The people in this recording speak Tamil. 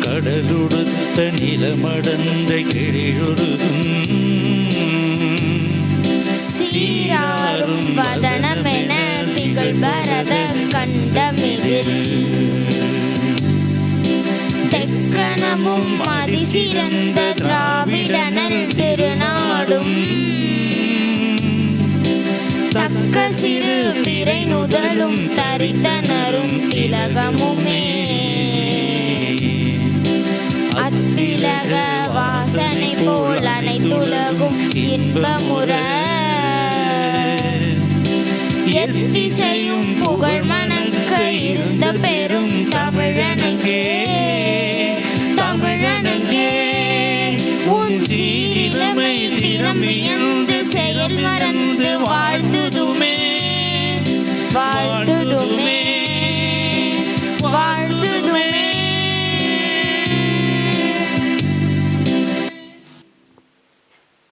கடலுடுத்த நிலமடந்த கிழிழுதும் சீராரும் வதனமென திகழ் பரத கண்டமிதில். தெக்கணமும் அதிசிறந்த திராவிடனல் திருநாடும். தக்க சிறு பிறை நுதலும் தரித்தனரும் அத்திலகமுமே. அத்திலக வாசனை போல் அனைத்துலகும் இன்பமுற. எத்திசையும் புகழ் மணக்க இருந்த பெரும் தமிழனங்கே. தமிழனங்கே. உன் சீரிலமை திறம் வியந்து செயல் மறந்து